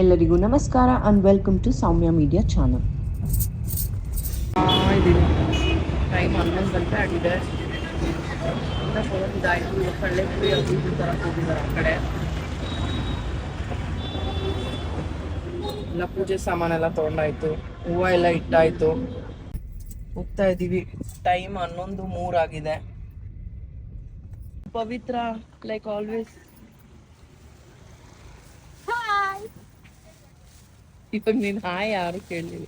ಎಲ್ಲರಿಗೂ ನಮಸ್ಕಾರ and welcome to Soumya media channel time ಆಗಿದೆ ಇನ್ನ ತೊಗೊಂಡಿದ್ದಾಯ್ತು ಕಳ್ಳೆಪುರಿ ಅದು ಇದು ತರಕ್ಕೆ ಹೋಗಿದ್ದಾರೆ ಆ ಕಡೆ ಎಲ್ಲ ಪೂಜೆ ಸಾಮಾನೆಲ್ಲ ತೊಗೊಂಡಾಯ್ತು, ಹೂವು ಎಲ್ಲ ಇಟ್ಟಾಯ್ತು. ಹೋಗ್ತಾ ಇದ್ದೀವಿ ಟೈಮ್ ಹನ್ನೊಂದು ಮೂರಾಗಿದೆ. ಪವಿತ್ರ ಲೈಕ್ ಆಲ್ವೇಸ್ ಇವಾಗ ನೀನು ಹಾಯ್ ಯಾರು ಕೇಳಲಿಲ್ಲ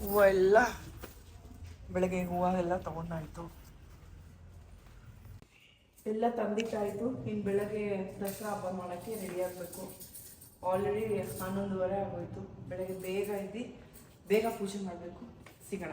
ಹೂವು ಎಲ್ಲ ಬೆಳಗ್ಗೆ ಹೂವು ಎಲ್ಲ ತಗೊಂಡಾಯ್ತು. ಎಲ್ಲ ತಂದಿಟ್ಟಾಯ್ತು. ಇನ್ನು ಬೆಳಗ್ಗೆ ದಸರಾ ಹಬ್ಬ ಮಾಡೋಕ್ಕೆ ರೆಡಿ ಆಗಬೇಕು. ಆಲ್ರೆಡಿ ಹನ್ನೊಂದುವರೆ ಆಗೋಯ್ತು. ಬೆಳಗ್ಗೆ ಬೇಗ ಇದ್ದು ಬೇಗ ಪೂಜೆ ಮಾಡಬೇಕು. ಸಿಗೋಣ.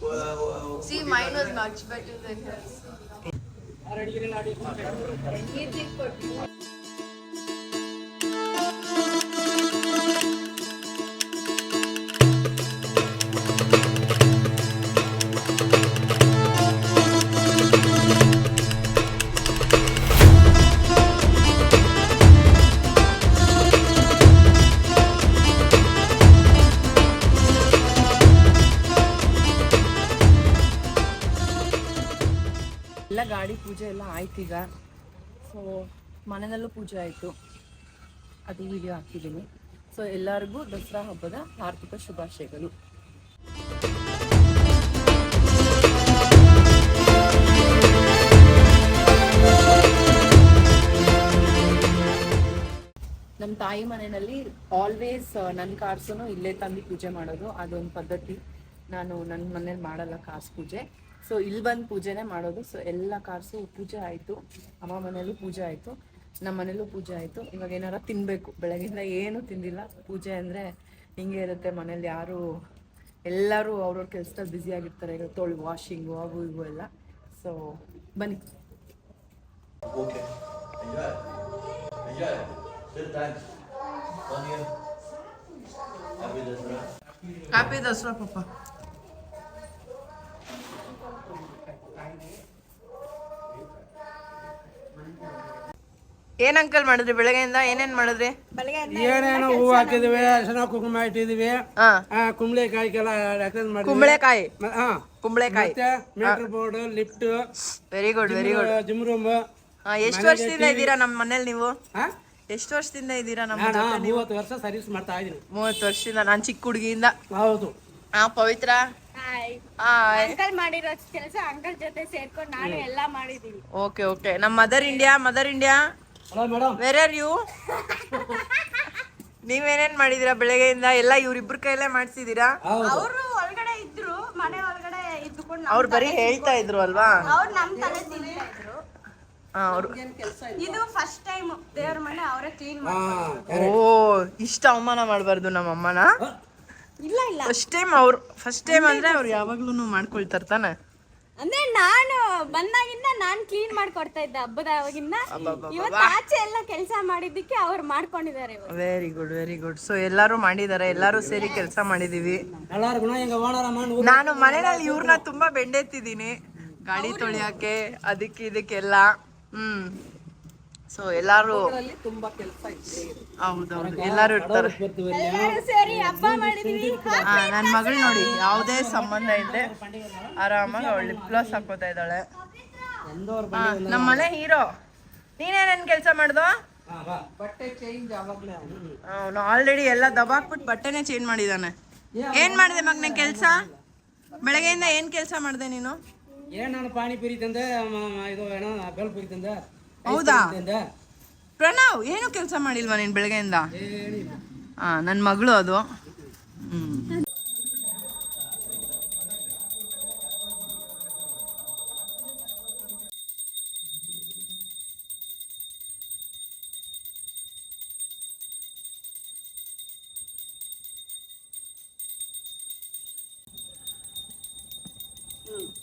See, mine was much better than his. ಗಾಡಿ ಪೂಜೆ ಎಲ್ಲ ಆಯ್ತು ಈಗ. ಸೊ ಮನೆಯಲ್ಲೂ ಪೂಜೆ ಆಯಿತು. ಅದು ವಿಡಿಯೋ ಹಾಕಿದ್ದೀನಿ. ಸೊ ಎಲ್ಲರಿಗೂ ದಸರಾ ಹಬ್ಬದ ಹಾರ್ದಿಕ ಶುಭಾಶಯಗಳು. ನಮ್ಮ ತಾಯಿ ಮನೆಯಲ್ಲಿ ಆಲ್ವೇಸ್ ನನ್ನ ಕಾರ್ಸು ಇಲ್ಲೇ ತಂದು ಪೂಜೆ ಮಾಡೋದು. ಅದೊಂದು ಪದ್ಧತಿ. ನಾನು ನನ್ನ ಮನೇಲಿ ಮಾಡಲ್ಲ ಕಾಸು ಪೂಜೆ. ಸೊ ಇಲ್ಲಿ ಬಂದು ಪೂಜೆನೇ ಮಾಡೋದು. ಸೊ ಎಲ್ಲ ಕಾರ್ಸು ಪೂಜೆ ಆಯಿತು. ಅಮ್ಮ ಮನೇಲೂ ಪೂಜೆ ಆಯಿತು. ನಮ್ಮ ಮನೇಲೂ ಪೂಜೆ ಆಯಿತು. ಇವಾಗ ಏನಾರ ತಿನ್ನಬೇಕು ಬೆಳಗಿಂದ ಏನೂ ತಿಂದಿಲ್ಲ. ಪೂಜೆ ಅಂದರೆ ಹಿಂಗೆ ಇರುತ್ತೆ ಮನೇಲಿ ಯಾರು ಎಲ್ಲರೂ ಅವ್ರವ್ರ ಕೆಲಸದಲ್ಲಿ ಬ್ಯುಸಿ ಆಗಿರ್ತಾರೆ. ಈಗ ತೊಳಿ ವಾಷಿಂಗು ಅವು ಇವು ಎಲ್ಲ. ಸೊ ಬನ್ನಿ. ಓಕೆ ದಸರಾ ಪಪ್ಪ ಏನ್ ಅಂಕಲ್ ಮಾಡಿದ್ರಿ? ಬೆಳಗ್ಗೆಯಿಂದ ಏನೇನ್ ಮಾಡಿದ್ರಿ? ಏನೇನೋ ಹೂವು ಹಾಕಿದಿವಿ ಅರಿಶಿನ ಕುಂಕುಮ ಇಟ್ಟಿದೀವಿ ಕುಂಬಳಕಾಯಿ? ರೆಕಮೆಂಡ್ ಮಾಡಿ ಕುಂಬಳೆಕಾಯಿ. ಕುಂಬಳೆಕಾಯಿ meter board lift very good very good gym room ಎಷ್ಟು ವರ್ಷದಿಂದ ಇದ್ದೀರಾ ನಮ್ಮ ಮನೇಲಿ ನೀವು? ಎಷ್ಟು ವರ್ಷದಿಂದ ಇದ್ದೀರಾ ನಮ್ಮ ಮೂವತ್ತು ವರ್ಷ ಸರ್ವಿಸ್ ಮಾಡ್ತಾ ಇದೀನಿ ಮೂವತ್ತು ವರ್ಷದಿಂದ ನಾನು ಚಿಕ್ಕ ಹುಡುಗಿಯಿಂದ. ಹೌದು. ಹಾ ಪವಿತ್ರ. ಹಾಯ್ ಹಾಯ್ ಅಂಕಲ್ ಮಾಡಿರೋ ಕೆಲಸ ಅಂಕಲ್ ಜೊತೆ ಸೇರ್ಕೊಂಡು ನಾನು ಎಲ್ಲಾ ಮಾಡಿದೀನಿ ಓಕೆ ಓಕೆ ನಮ್ಮ mother India mother India where are you ನೀವೇನೇನ್ ಮಾಡಿದೀರಾ ಬೆಳಗ್ಗೆಯಿಂದ? ಎಲ್ಲ ಇವ್ರಿಬ್ರ ಕೈಲೇ ಮಾಡ್ಸಿದೀರಾ? ಅವರು ಒಳಗಡೆ ಇದ್ರು ಮನೆ ಒಳಗಡೆ ಇದ್ದುಕೊಂಡು ಅವ್ರು ಬರೀ ಹೇಳ್ತಾ ಇದ್ರು ಅಲ್ವಾ? ಅವ್ರು ನಮ್ ತಲೆ ಹಾ, ಅವ್ರು ಇದು ಫಸ್ಟ್ ಟೈಮ್ ದೇವ್ರ ಮನೆ ಅವರೇ ಕ್ಲೀನ್ ಹಾ ಓ ಇಷ್ಟ ಅವಮಾನ ಮಾಡಬಾರ್ದು ನಮ್ಮ ಅಮ್ಮನ? ಇಲ್ಲ ಇಲ್ಲ. ಫಸ್ಟ್ ಟೈಮ್ ಅವ್ರು ಫಸ್ಟ್ ಟೈಮ್ ಅಂದ್ರೆ ಅವ್ರು ಯಾವಾಗ್ಲೂ ಮಾಡ್ಕೊಳ್ತಾರ ತಾನೆ? ಅಂದ್ರೆ ನಾನು ಬಂದಾಗಿಂದ ನಾನ್ ಕ್ಲೀನ್ ಮಾಡ್ಕೊಡ್ತಾ ಇದ್ದೆ ಹಬ್ಬದ ಅವಾಗಿಂದ. ಇವತ್ತು ಆಚೆ ಎಲ್ಲ ಕೆಲಸ ಮಾಡಿದ್ದಕ್ಕೆ ಅವ್ರು ಮಾಡ್ಕೊಂಡಿದ್ದಾರೆ very good very good so ಎಲ್ಲಾರು ಮಾಡಿದ್ದಾರೆ ಎಲ್ಲಾರು ಸೇರಿ ಕೆಲಸ ಮಾಡಿದೀವಿ. ನಾನು ಮನೆಯಲ್ಲಿ ಇವ್ರನ್ನ ತುಂಬಾ ಬೆಂಡೆತ್ತಿದ್ದೀನಿ. ಗಾಡಿ ತೊಳಿಯಕ್ಕೆ ಅದಕ್ಕೆ ಇದಕ್ಕೆಲ್ಲ. ಹ್ಮ್. ಸೊ ಎಲ್ಲಾರು ಹೌದೌದು ಎಲ್ಲಾರು ಇರ್ತಾರೆ. ಬರ್ತೀವಿ ಎಲ್ಲರೂ ಸೇರಿ ಹಬ್ಬ ಮಾಡಿದೀವಿ. ಹಾ ನನ್ನ ಮಗಳು ನೋಡಿ ಯಾವುದೇ ಸಂಬಂಧ ಇಲ್ಲದೆ ಆರಾಮಾಗಿ ಅವಳು ಲಿಪ್ ಗ್ಲಾಸ್ ಹಾಕೋತಾ ಇದ್ದಾಳೆ. ನಮ್ಮ ಮನೆ ಹೀರೋ. ನೀನೇನೇನ್ ಕೆಲಸ ಮಾಡ್ದೋ? ಅವನು ಆಲ್ರೆಡಿ ಎಲ್ಲ ದಬಾಕ್ಬಿಟ್ಟು ಬಟ್ಟೆನೇ ಚೇಂಜ್ ಮಾಡಿದಾನೆ ಏನ್ ಮಾಡಿದೆ ಮಗ್ನ ಕೆಲಸ? ಬೆಳಗ್ಗೆಯಿಂದ ಏನ್ ಕೆಲಸ ಮಾಡಿದೆ ನೀನು? ಏನ್ ನಾನು ಪಾನಿಪುರಿ ತಂದೆ ಇದು ಏನೋ ಬೆಲ್ಪುರಿ ತಂದೆ. ಹೌದಾ? ಪ್ರಣವ್ ಏನು ಕೆಲಸ ಮಾಡಿಲ್ವಾ ನೀನು ಬೆಳಗ್ಗೆಯಿಂದ? ಹಾ ನನ್ನ ಮಗಳು ಅದು. ಹ್ಮ್.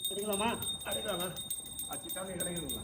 எடுக்கலாமா எடுக்கலாமா அச்சு தானே கிடைக்கணுங்களா